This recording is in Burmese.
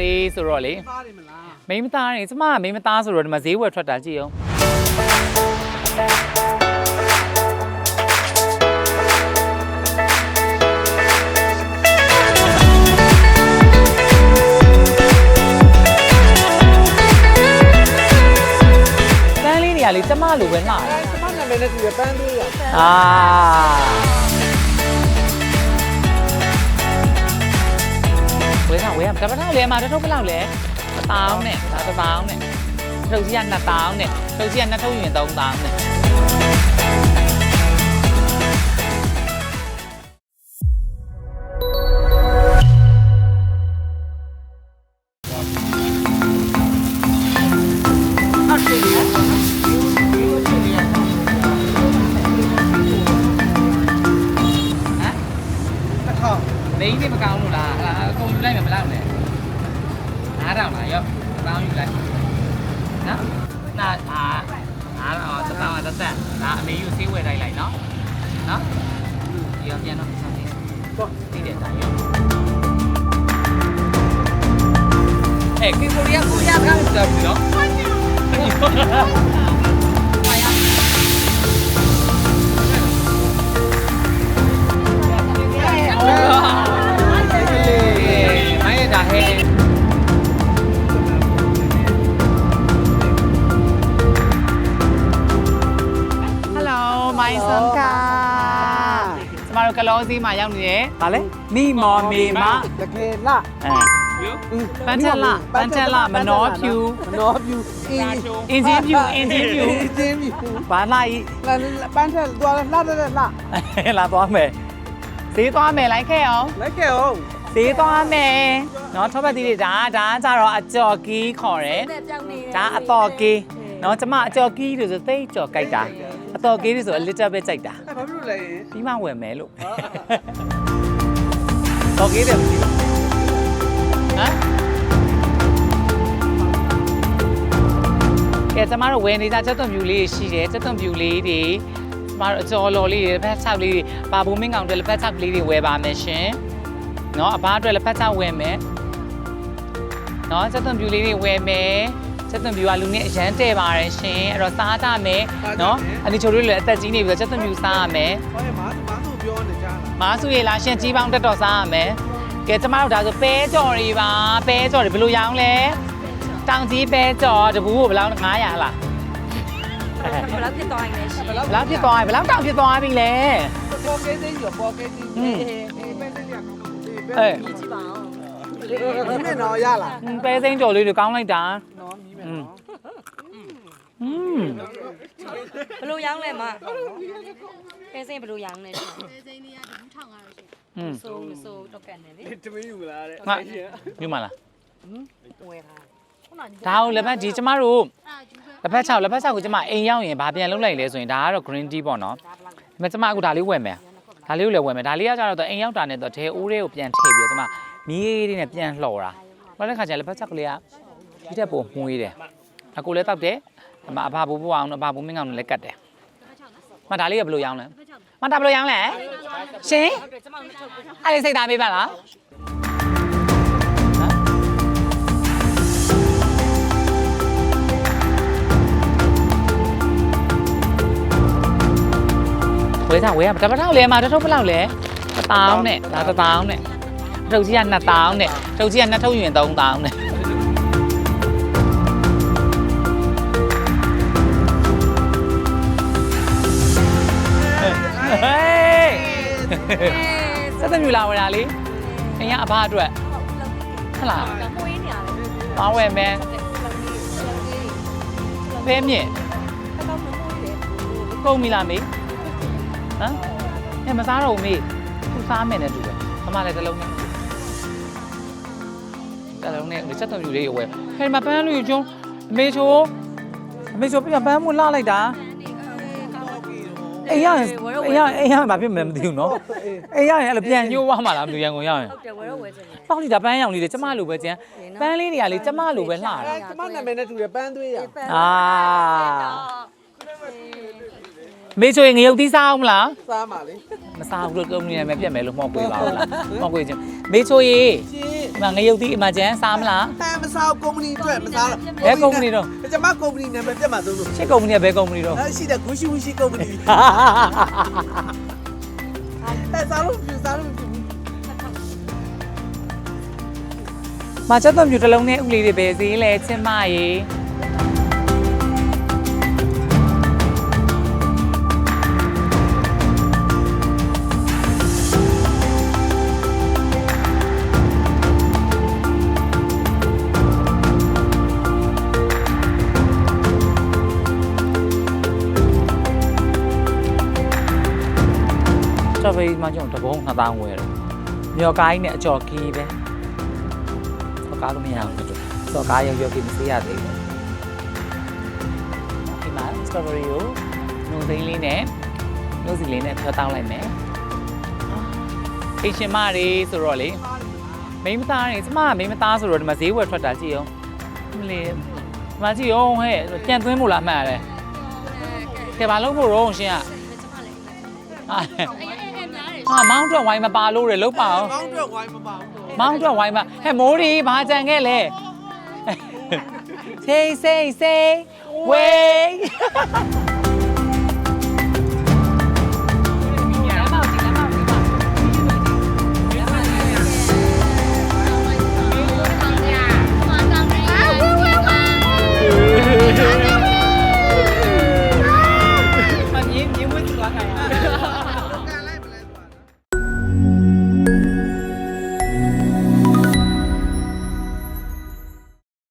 တွေဆိုတော့လေသားတယ်မလားမိန်းမသားတွေကျမကမိန်းမသားဆိုတော့ဒီမှာဈေးဝယ်ထွက်တာကြည့်အောင်ပန်းလေးတွေကလေကျမလိုပဲလှတယ်အဲကျမနာမည်နဲ့တူတယ်ပန်းသွေးရအာ ဝေးကဝေးကတပတ်တော့လေမှာတစ်ထုပ်ဘယ်လောက်လဲတစ်တောင်းနဲ့ဒါတစ်တောင်းနဲ့ထုတ်ကြီးကနှစ်တောင်းနဲ့ထုတ်ကြီးကနှစ်ထုပ်ရင်သုံးတောင်းနဲ့ဟ လားရော့တောင်းယူလိုက်နော်နာအာအားတော့တစ်တောင်းတစ်သက်ဒါအမေယူဆေးဝယ်လိုက်လိုက်နော်နော်ဒီတော့ပြန်တော့ဆက်သေးပေါ့သိတဲ့တိုင်းရောအဲကင်ကိုရီးယားကိုရီးယားကတော့ပြီနော် တို့ကလောစီးမှာရောက်နေတယ်ဗာလဲမိမော်မေမတကယ်လားအဲပန်းချက်လာပန်းချက်လာမနောဖြူမနောဖြူအင်းအင်ဂျင်ဖြူအင်ဂျင်ဖြူအင်းချင်းဖြူဘာလိုက်လာပန်းထက်သွားလာလာလာလာသွားမယ်ဈေးသွားမယ်လိုက်ခဲ့အောင်လိုက်ခဲ့အောင်ဈေးသွားမယ်နော်ထောပတ်တီးတွေဒါဒါကကြတော့အကြော်ကီးခေါ်တယ်နဲ့ပြောင်းနေတယ်ဒါအတော်ကီးနော်ကျမအကြော်ကီးတွေဆိုသိတ်ကြော်ကြိုက်တာ အတော်ကီးတွေဆို a little bit ကြိုက်တာအဲဘာဖြစ်လို့လဲပြီးမှဝယ်မယ်လို့တော်ကီးတယ်မသိဘူးဟမ်ကဲကျမတို့ဝယ်နေတာချက်သွန်ဖြူလေးရှိတယ်ချက်သွန်ဖြူလေးတွေကျမတို့အကျော်လော်လေးတွေလက်ဖက်ချောက်လေးတွေပါဘုံမင်းကောင်တွေလက်ဖက်ချောက်လေးတွေဝယ်ပါမယ်ရှင်နော်အဘအတွက်လက်ဖက်ချောက်ဝယ်မယ်နော်ချက်သွန်ဖြူလေးတွေဝယ်မယ် ချက်သွန်ဖြူကလူနဲ့အရန်တဲ့ပါတယ်ရှင်အဲ့တော့စားကြမယ်နော်အနီချိုလေးလည်းအသက်ကြီးနေပြီဆိုတော့ချက်သွန်ဖြူစားရမယ်ဟောရမားမားသူပြောနေကြလားမားစုရလားရှင်ကြီးပေါင်းတက်တော်စားရမယ်ကဲကျမတို့ဒါဆိုပဲကြော်တွေပါပဲကြော်တွေဘယ်လိုရောင်းလဲတောင်ကြီးပဲကြော်တပူးကိုဘယ်လောက်900လားဘယ်လောက်ဖြစ်သွားရင်လဲရှိဘယ်လောက်ဘယ်လောက်ဖြစ်သွားပြီဘယ်လောက်တောင်ဖြစ်သွားပြီလဲပေါ်ကဲသိရောပေါ်ကဲသိဟင်းအေးပဲသိရကောင်းအဲကြည့်ပါအောင်ဒီနေ့တော့ရလားပဲစိမ်းကြော်လေးတွေကောင်းလိုက်တာနော်ညီမယ်နော်อืม ဘယ်လိုရောင်းလဲမပဲစင်းဘယ်လိုရောင်းလဲရှိอืมဆိုးမဆိုးတော့ကန်တယ်လေတမင်းယူလာတဲ့ငါညမလားဝယ်တာဒါကိုလက်ဖက်ကြီးကျမတို့လက်ဖက်6လက်ဖက်6ကိုကျမအိမ်ရောက်ရင်ဗာပြန်လုပ်လိုက်လဲဆိုရင်ဒါကတော့ green tea ပေါ့နော်ဒါပေမဲ့ကျမအခုဒါလေးဝယ်မယ်ဒါလေးကိုလည်းဝယ်မယ်ဒါလေးကကြတော့အိမ်ရောက်တာနဲ့တော့ဒဲအိုးလေးကိုပြန်ထည့်ပြီးတော့ကျမမီးလေးနဲ့ပြန်လှော်တာဘာလဲခါကျလက်ဖက်6ကလေးကဒီတက်ပုံမှုေးတယ်အကိုလည်းတောက်တယ် အမအဖဘိုးဘိုးအောင်အဖဘိုးမင်းကောင်လည်းကတ်တယ်မဒါလေးကဘယ်လိုရောင်းလဲမဒါဘယ်လိုရောင်းလဲရှင်ဟုတ်တယ်ကျမတို့ထုတ်ပေးအဲ့ဒီစိတ်သားပေးပါလားဝေးသားဝေးကတပတ်တော့လဲမှာတစ်ထုပ်ဘယ်လောက်လဲတစ်တောင်းနဲ့ဒါတစ်တောင်းနဲ့ထုတ်ကြီးကနှစ်တောင်းနဲ့ထုတ်ကြီးကနှစ်ထုပ်ယူရင်သုံးတောင်းနဲ့ ဆက်သက်မြူလာဝယ်တာလေအရင်အဘအတွက်ဟုတ်လားမွေးနေရတယ်ပေါင်းဝယ်မယ်ဖဲမြင့်တော့မမွေးတယ်ကုန်ပြီလားမေဟမ်အဲမစားတော့ဘူးမေသူစားမယ်နဲ့တူတယ်အမလည်းတစ်လုံးနဲ့တစ်လုံးနဲ့စက်သွန်မြူလေးဝယ်ဟဲ့မပန်းလူကျုံအမေချိုအမေချိုပြန်ပန်းမှုလှလိုက်တာ အေးရရင်အေးရအေးရဘာဖြစ်မလဲမသိဘူးနော်အေးရရင်အဲ့လိုပြန်ညှိုးသွားမှလားမသိဘူးရန်ကုန်ရရင်ဟုတ်တယ်ဝယ်တော့ဝယ်ချင်တယ် ပေါက်လီတာပန်းရောင်လေးတွေကျမလိုပဲကျန်ပန်းလေးတွေကလေကျမလိုပဲလှတာ အဲကျမနာမည်နဲ့တူတယ်ပန်းသွေးရအာ မေချိုရင်ငရုတ်သီးစားအောင်မလားစားပါလေမစားဘူးလို့တုံးနေမယ်ပြက်မယ်လို့မှောက်ကွေးပါဘူးလားမှောက်ကွေးချင်းမေချိုရေရှ င်မငရုတ်သီးအမကျန်စားမလားဟမ်မစားကုမ္ပဏီအတွက်မစားတော့ဘယ်ကုမ္ပဏီတော့ကျမကုမ္ပဏီနာမည်ပြတ်မှာသုံးလို့ရှစ်ကုမ္ပဏီကဘယ်ကုမ္ပဏီတော့အဲ့ရှိတဲ့ဂူရှိဝရှိကုမ္ပဏီအဲ့စားလို့ပြစားလို့ပြမချက်သွန်ပြူတစ်လုံးနဲ့ဥလေးတွေပဲဈေးလဲချင်းမရေ ဘယ်ရီမှာကျွန်တော်တပုံ2000ဝယ်တယ်မြော်ကိုင်းနဲ့အကျော်ကီးပဲစော်ကားလို့မရဘူးတို့စော်ကားရောက်ရောက်ပြီးမစေးရသေးဘူးဒီမှာစတော်ဘယ်ရီကိုနှုတ်သိန်းလေးနဲ့နှုတ်စီလေးနဲ့ဖြောတောင်းလိုက်မယ်အိမ်ရှင်မတွေဆိုတော့လေမိန်းမသားတွေကျမကမိန်းမသားဆိုတော့ဒီမှာဈေးဝယ်ထွက်တာကြည့်အောင်မလေးဒီမှာကြည့်အောင်ဟဲ့ပြန်သွင်းမို့လားမှတ်ရတယ်ကဲဘာလို့ဖို့တော့ရှင်ကအာ ဟာမောင်းတော့ဝိုင်းမပါလို့ရလုတ်ပါအောင်ကောင်းတော့ဝိုင်းမပါဘူးမောင်းတော့ဝိုင်းမဟဲ့မိုးဒီဘာကြံခဲ့လဲစိတ်စိတ်စိတ်ဝေး